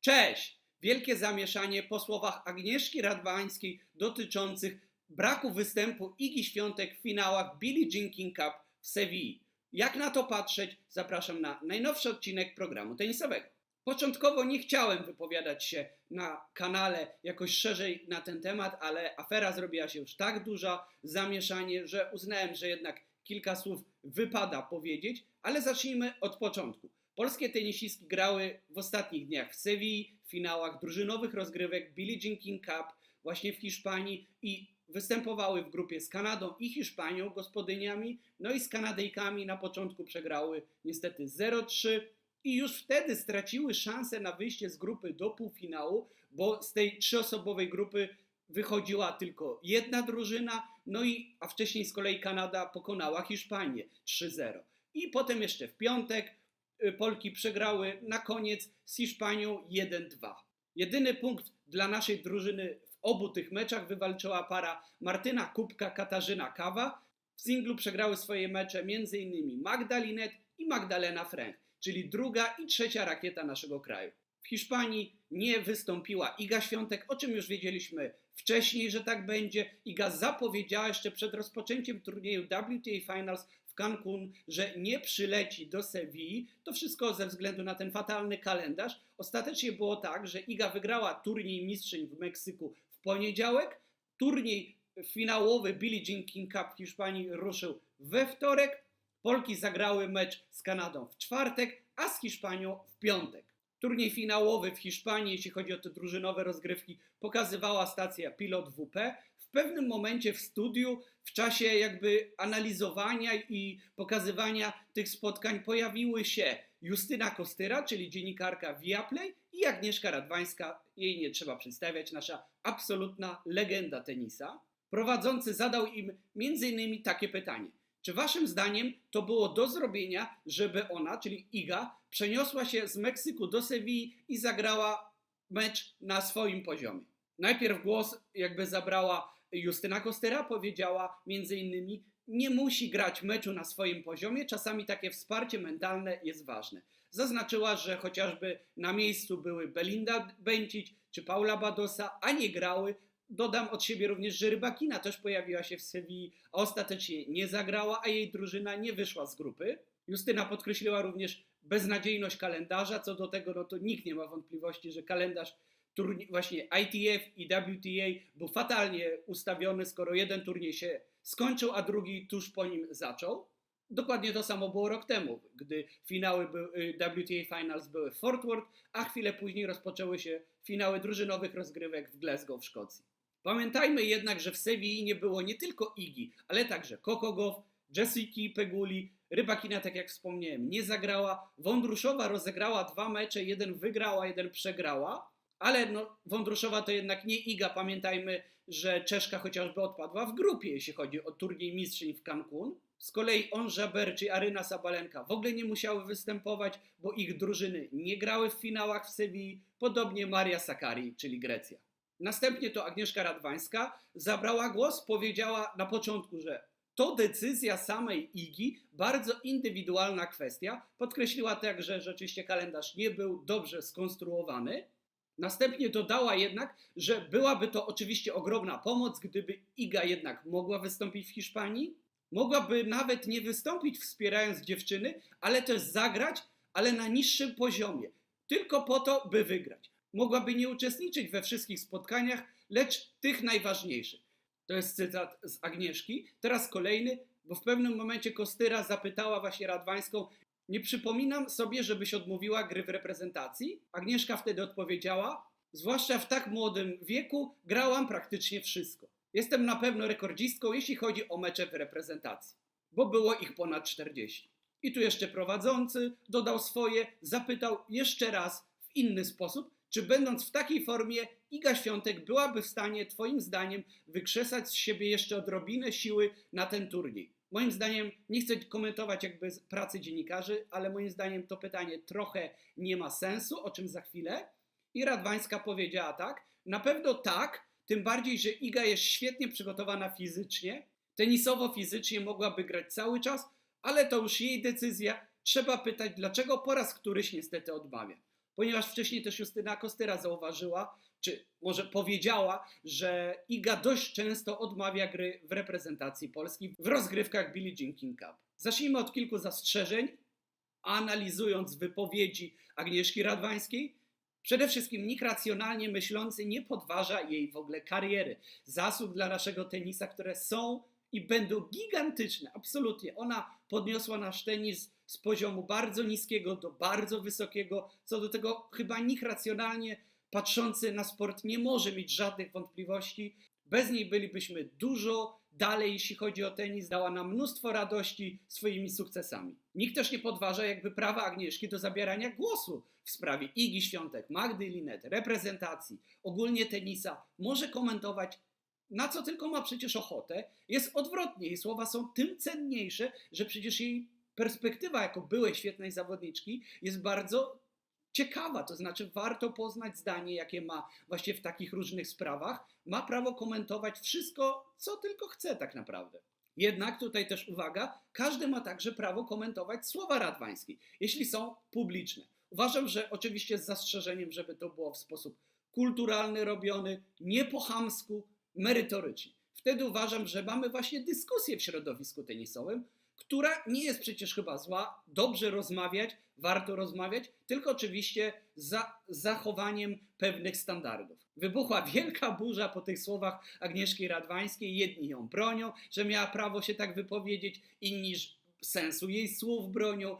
Cześć! Wielkie zamieszanie po słowach Agnieszki Radwańskiej dotyczących braku występu Igi Świątek w finałach Billie Jean King Cup w Sewilli. Jak na to patrzeć? Zapraszam na najnowszy odcinek programu tenisowego. Początkowo nie chciałem wypowiadać się na kanale jakoś szerzej na ten temat, ale afera zrobiła się już tak duża, zamieszanie, że uznałem, że jednak kilka słów wypada powiedzieć, ale zacznijmy od początku. Polskie tenisistki grały w ostatnich dniach w Sewilli, w finałach drużynowych rozgrywek Billie Jean King Cup właśnie w Hiszpanii i występowały w grupie z Kanadą i Hiszpanią, gospodyniami, no i z Kanadyjkami na początku przegrały niestety 0-3 i już wtedy straciły szansę na wyjście z grupy do półfinału, bo z tej trzyosobowej grupy wychodziła tylko jedna drużyna, no i a wcześniej z kolei Kanada pokonała Hiszpanię 3-0. I potem jeszcze w piątek Polki przegrały na koniec z Hiszpanią 1-2. Jedyny punkt dla naszej drużyny w obu tych meczach wywalczyła para Martyna Kubka, Katarzyna Kawa. W singlu przegrały swoje mecze m.in. Magdalinet i Magdalena Frank, czyli druga i trzecia rakieta naszego kraju. W Hiszpanii nie wystąpiła Iga Świątek, o czym już wiedzieliśmy wcześniej, że tak będzie. Iga zapowiedziała jeszcze przed rozpoczęciem turnieju WTA Finals w Cancun, że nie przyleci do Sewilli. To wszystko ze względu na ten fatalny kalendarz. Ostatecznie było tak, że Iga wygrała turniej mistrzyń w Meksyku w poniedziałek. Turniej finałowy Billie Jean King Cup w Hiszpanii ruszył we wtorek. Polki zagrały mecz z Kanadą w czwartek, a z Hiszpanią w piątek. Turniej finałowy w Hiszpanii, jeśli chodzi o te drużynowe rozgrywki, pokazywała stacja Pilot WP. W pewnym momencie w studiu, w czasie jakby analizowania i pokazywania tych spotkań, pojawiły się Justyna Kostyra, czyli dziennikarka Viaplay i Agnieszka Radwańska, jej nie trzeba przedstawiać, nasza absolutna legenda tenisa. Prowadzący zadał im m.in. takie pytanie. Czy waszym zdaniem to było do zrobienia, żeby ona, czyli Iga, przeniosła się z Meksyku do Sewilli i zagrała mecz na swoim poziomie? Najpierw głos jakby zabrała Justyna Kostera, powiedziała między innymi, nie musi grać meczu na swoim poziomie, czasami takie wsparcie mentalne jest ważne. Zaznaczyła, że chociażby na miejscu były Belinda Bencic czy Paula Badosa, a nie grały, Dodam od siebie również, że Rybakina też pojawiła się w Sewilli, a ostatecznie nie zagrała, a jej drużyna nie wyszła z grupy. Justyna podkreśliła również beznadziejność kalendarza. Co do tego, no to nikt nie ma wątpliwości, że kalendarz właśnie ITF i WTA był fatalnie ustawiony, skoro jeden turniej się skończył, a drugi tuż po nim zaczął. Dokładnie to samo było rok temu, gdy finały by- WTA Finals były w Fort Worth, a chwilę później rozpoczęły się finały drużynowych rozgrywek w Glasgow w Szkocji. Pamiętajmy jednak, że w Sewilli nie było nie tylko Igi, ale także Gauff, Jessiki Peguli, Rybakina, tak jak wspomniałem, nie zagrała. Wądruszowa rozegrała dwa mecze, jeden wygrała, jeden przegrała, ale no, Wądruszowa to jednak nie Iga. Pamiętajmy, że Czeszka chociażby odpadła w grupie, jeśli chodzi o turniej mistrzyń w Cancun. Z kolei On Jaber czy Aryna Sabalenka w ogóle nie musiały występować, bo ich drużyny nie grały w finałach w Sewilli, podobnie Maria Sakari, czyli Grecja. Następnie to Agnieszka Radwańska zabrała głos, powiedziała na początku, że to decyzja samej Igi, bardzo indywidualna kwestia. Podkreśliła także, że rzeczywiście kalendarz nie był dobrze skonstruowany. Następnie dodała jednak, że byłaby to oczywiście ogromna pomoc, gdyby Iga jednak mogła wystąpić w Hiszpanii. Mogłaby nawet nie wystąpić wspierając dziewczyny, ale też zagrać, ale na niższym poziomie. Tylko po to, by wygrać mogłaby nie uczestniczyć we wszystkich spotkaniach, lecz tych najważniejszych. To jest cytat z Agnieszki. Teraz kolejny, bo w pewnym momencie Kostyra zapytała właśnie Radwańską, nie przypominam sobie, żebyś odmówiła gry w reprezentacji. Agnieszka wtedy odpowiedziała, zwłaszcza w tak młodym wieku grałam praktycznie wszystko. Jestem na pewno rekordzistką, jeśli chodzi o mecze w reprezentacji, bo było ich ponad 40. I tu jeszcze prowadzący dodał swoje, zapytał jeszcze raz w inny sposób, czy będąc w takiej formie, Iga Świątek byłaby w stanie, Twoim zdaniem, wykrzesać z siebie jeszcze odrobinę siły na ten turniej? Moim zdaniem, nie chcę komentować jakby pracy dziennikarzy, ale moim zdaniem to pytanie trochę nie ma sensu, o czym za chwilę. I Radwańska powiedziała tak, na pewno tak, tym bardziej, że Iga jest świetnie przygotowana fizycznie, tenisowo fizycznie mogłaby grać cały czas, ale to już jej decyzja. Trzeba pytać, dlaczego po raz któryś niestety odmawia. Ponieważ wcześniej też Justyna Kostyra zauważyła, czy może powiedziała, że Iga dość często odmawia gry w reprezentacji Polski w rozgrywkach Billie Jean King Cup. Zacznijmy od kilku zastrzeżeń, analizując wypowiedzi Agnieszki Radwańskiej. Przede wszystkim nikt racjonalnie myślący nie podważa jej w ogóle kariery, zasług dla naszego tenisa, które są i będą gigantyczne. Absolutnie. Ona podniosła nasz tenis z poziomu bardzo niskiego do bardzo wysokiego. Co do tego chyba nikt racjonalnie patrzący na sport nie może mieć żadnych wątpliwości. Bez niej bylibyśmy dużo dalej, jeśli chodzi o tenis. Dała nam mnóstwo radości swoimi sukcesami. Nikt też nie podważa jakby prawa Agnieszki do zabierania głosu w sprawie Igi Świątek, Magdy Linet, reprezentacji, ogólnie tenisa. Może komentować na co tylko ma przecież ochotę. Jest odwrotnie. Jej słowa są tym cenniejsze, że przecież jej perspektywa jako byłej świetnej zawodniczki jest bardzo ciekawa, to znaczy warto poznać zdanie, jakie ma właśnie w takich różnych sprawach. Ma prawo komentować wszystko, co tylko chce tak naprawdę. Jednak tutaj też uwaga, każdy ma także prawo komentować słowa Radwańskiej, jeśli są publiczne. Uważam, że oczywiście z zastrzeżeniem, żeby to było w sposób kulturalny robiony, nie po chamsku, merytorycznie. Wtedy uważam, że mamy właśnie dyskusję w środowisku tenisowym, która nie jest przecież chyba zła, dobrze rozmawiać, warto rozmawiać, tylko oczywiście za zachowaniem pewnych standardów. Wybuchła wielka burza po tych słowach Agnieszki Radwańskiej. Jedni ją bronią, że miała prawo się tak wypowiedzieć, inni sensu jej słów bronią.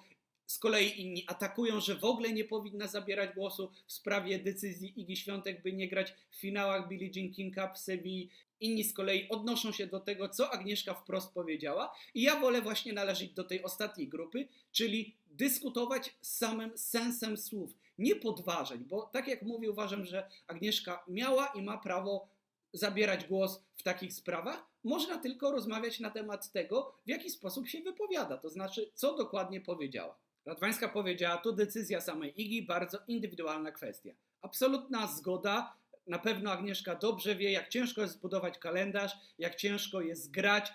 Z kolei inni atakują, że w ogóle nie powinna zabierać głosu w sprawie decyzji Igi Świątek, by nie grać w finałach Billie Jean King Cup w Sewilli. Inni z kolei odnoszą się do tego, co Agnieszka wprost powiedziała. I ja wolę właśnie należeć do tej ostatniej grupy, czyli dyskutować z samym sensem słów, nie podważać, bo tak jak mówię, uważam, że Agnieszka miała i ma prawo zabierać głos w takich sprawach. Można tylko rozmawiać na temat tego, w jaki sposób się wypowiada, to znaczy, co dokładnie powiedziała. Radwańska powiedziała, to decyzja samej Igi, bardzo indywidualna kwestia. Absolutna zgoda. Na pewno Agnieszka dobrze wie, jak ciężko jest zbudować kalendarz, jak ciężko jest grać,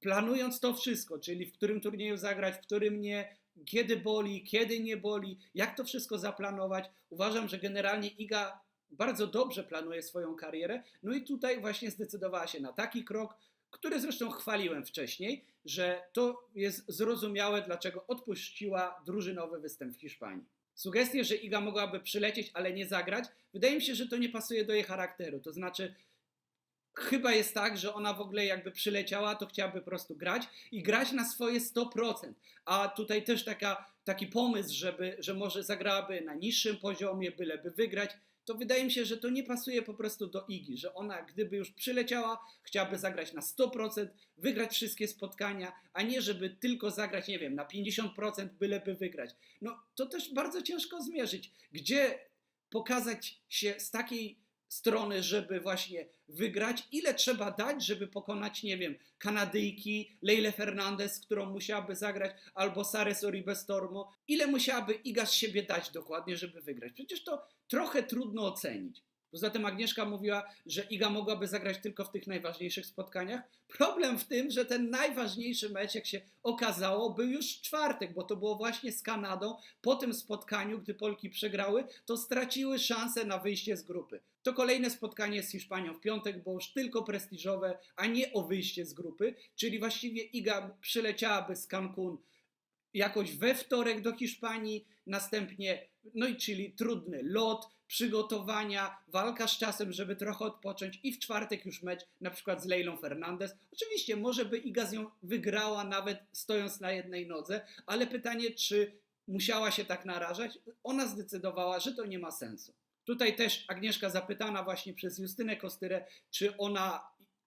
planując to wszystko, czyli w którym turnieju zagrać, w którym nie, kiedy boli, kiedy nie boli, jak to wszystko zaplanować. Uważam, że generalnie Iga bardzo dobrze planuje swoją karierę. No i tutaj właśnie zdecydowała się na taki krok, który zresztą chwaliłem wcześniej, że to jest zrozumiałe, dlaczego odpuściła drużynowy występ w Hiszpanii. Sugestie, że Iga mogłaby przylecieć, ale nie zagrać, wydaje mi się, że to nie pasuje do jej charakteru. To znaczy, chyba jest tak, że ona w ogóle jakby przyleciała, to chciałaby po prostu grać i grać na swoje 100%. A tutaj też taka, taki pomysł, żeby, że może zagrałaby na niższym poziomie, byleby wygrać to wydaje mi się, że to nie pasuje po prostu do Igi, że ona gdyby już przyleciała, chciałaby zagrać na 100%, wygrać wszystkie spotkania, a nie żeby tylko zagrać, nie wiem, na 50% byleby wygrać. No to też bardzo ciężko zmierzyć, gdzie pokazać się z takiej strony, żeby właśnie wygrać, ile trzeba dać, żeby pokonać, nie wiem, Kanadyjki, Leile Fernandez, którą musiałaby zagrać, albo Sares Oribestormo, ile musiałaby Iga z siebie dać dokładnie, żeby wygrać. Przecież to trochę trudno ocenić. Poza tym Agnieszka mówiła, że Iga mogłaby zagrać tylko w tych najważniejszych spotkaniach. Problem w tym, że ten najważniejszy mecz, jak się okazało, był już w czwartek, bo to było właśnie z Kanadą. Po tym spotkaniu, gdy Polki przegrały, to straciły szansę na wyjście z grupy. To kolejne spotkanie z Hiszpanią w piątek było już tylko prestiżowe, a nie o wyjście z grupy, czyli właściwie Iga przyleciałaby z Cancun jakoś we wtorek do Hiszpanii, następnie, no i czyli trudny lot, przygotowania, walka z czasem, żeby trochę odpocząć i w czwartek już mecz na przykład z Leilą Fernandez. Oczywiście może by Iga z nią wygrała nawet stojąc na jednej nodze, ale pytanie, czy musiała się tak narażać? Ona zdecydowała, że to nie ma sensu. Tutaj też Agnieszka zapytana właśnie przez Justynę Kostyrę, czy ona,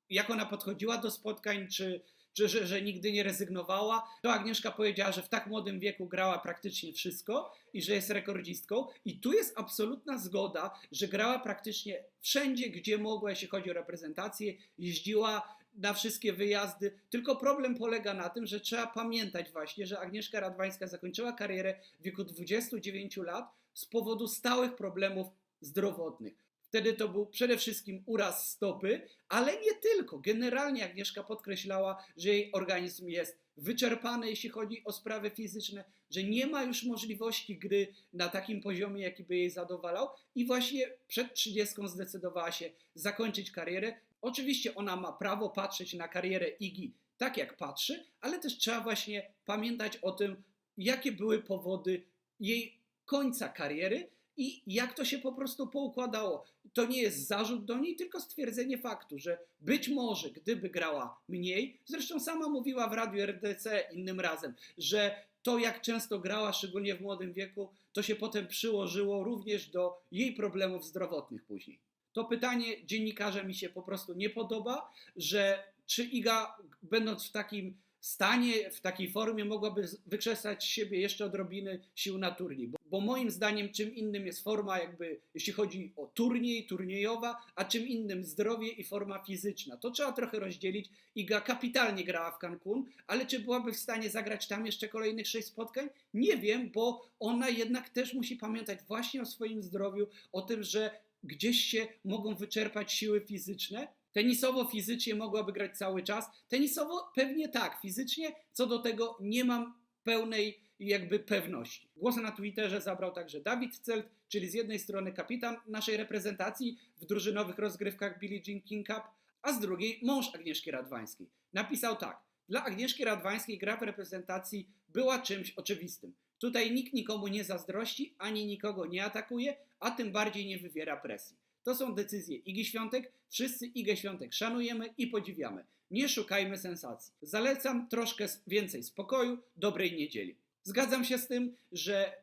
jak ona podchodziła do spotkań, czy że, że, że nigdy nie rezygnowała. To Agnieszka powiedziała, że w tak młodym wieku grała praktycznie wszystko i że jest rekordzistką. I tu jest absolutna zgoda, że grała praktycznie wszędzie, gdzie mogła, jeśli chodzi o reprezentację, jeździła na wszystkie wyjazdy. Tylko problem polega na tym, że trzeba pamiętać właśnie, że Agnieszka Radwańska zakończyła karierę w wieku 29 lat z powodu stałych problemów zdrowotnych Wtedy to był przede wszystkim uraz stopy, ale nie tylko. Generalnie Agnieszka podkreślała, że jej organizm jest wyczerpany, jeśli chodzi o sprawy fizyczne, że nie ma już możliwości gry na takim poziomie, jaki by jej zadowalał i właśnie przed 30 zdecydowała się zakończyć karierę. Oczywiście ona ma prawo patrzeć na karierę Igi tak, jak patrzy, ale też trzeba właśnie pamiętać o tym, jakie były powody jej końca kariery i jak to się po prostu poukładało. To nie jest zarzut do niej, tylko stwierdzenie faktu, że być może gdyby grała mniej, zresztą sama mówiła w radiu RDC innym razem, że to jak często grała, szczególnie w młodym wieku, to się potem przyłożyło również do jej problemów zdrowotnych później. To pytanie dziennikarza mi się po prostu nie podoba, że czy Iga, będąc w takim stanie, w takiej formie, mogłaby wykrzesać z siebie jeszcze odrobiny sił na turniej. Bo, bo moim zdaniem czym innym jest forma jakby, jeśli chodzi o turniej, turniejowa, a czym innym zdrowie i forma fizyczna. To trzeba trochę rozdzielić. Iga kapitalnie grała w Cancun, ale czy byłaby w stanie zagrać tam jeszcze kolejnych sześć spotkań? Nie wiem, bo ona jednak też musi pamiętać właśnie o swoim zdrowiu, o tym, że gdzieś się mogą wyczerpać siły fizyczne. Tenisowo fizycznie mogłaby grać cały czas. Tenisowo pewnie tak, fizycznie co do tego nie mam pełnej jakby pewności. Głos na Twitterze zabrał także Dawid Celt, czyli z jednej strony kapitan naszej reprezentacji w drużynowych rozgrywkach Billie Jean King Cup, a z drugiej mąż Agnieszki Radwańskiej. Napisał tak: Dla Agnieszki Radwańskiej gra w reprezentacji była czymś oczywistym. Tutaj nikt nikomu nie zazdrości, ani nikogo nie atakuje, a tym bardziej nie wywiera presji. To są decyzje Igi Świątek. Wszyscy Igę Świątek szanujemy i podziwiamy. Nie szukajmy sensacji. Zalecam troszkę więcej spokoju, dobrej niedzieli. Zgadzam się z tym, że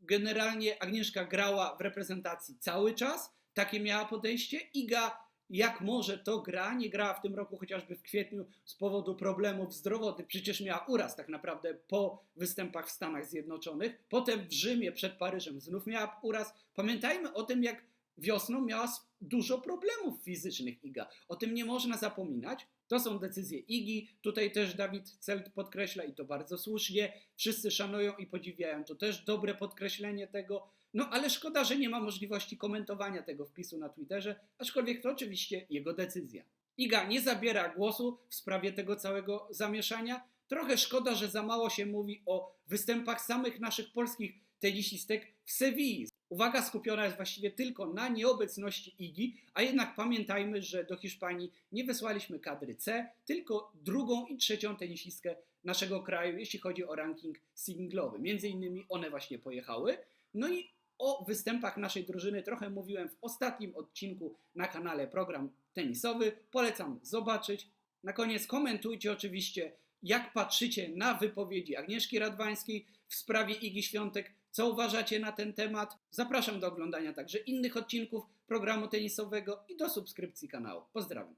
generalnie Agnieszka grała w reprezentacji cały czas. Takie miała podejście. Iga jak może to gra, nie grała w tym roku chociażby w kwietniu z powodu problemów zdrowotnych. Przecież miała uraz tak naprawdę po występach w Stanach Zjednoczonych. Potem w Rzymie przed Paryżem znów miała uraz. Pamiętajmy o tym, jak wiosną miała dużo problemów fizycznych Iga. O tym nie można zapominać. To są decyzje Igi. Tutaj też Dawid Celt podkreśla i to bardzo słusznie. Wszyscy szanują i podziwiają. To też dobre podkreślenie tego. No ale szkoda, że nie ma możliwości komentowania tego wpisu na Twitterze, aczkolwiek to oczywiście jego decyzja. Iga nie zabiera głosu w sprawie tego całego zamieszania. Trochę szkoda, że za mało się mówi o występach samych naszych polskich tenisistek w Sewilli. Uwaga skupiona jest właściwie tylko na nieobecności Igi, a jednak pamiętajmy, że do Hiszpanii nie wysłaliśmy kadry C, tylko drugą i trzecią tenisistkę naszego kraju, jeśli chodzi o ranking singlowy. Między innymi one właśnie pojechały. No i o występach naszej drużyny trochę mówiłem w ostatnim odcinku na kanale Program Tenisowy. Polecam zobaczyć. Na koniec komentujcie oczywiście, jak patrzycie na wypowiedzi Agnieszki Radwańskiej w sprawie Igi Świątek, co uważacie na ten temat. Zapraszam do oglądania także innych odcinków programu tenisowego i do subskrypcji kanału. Pozdrawiam.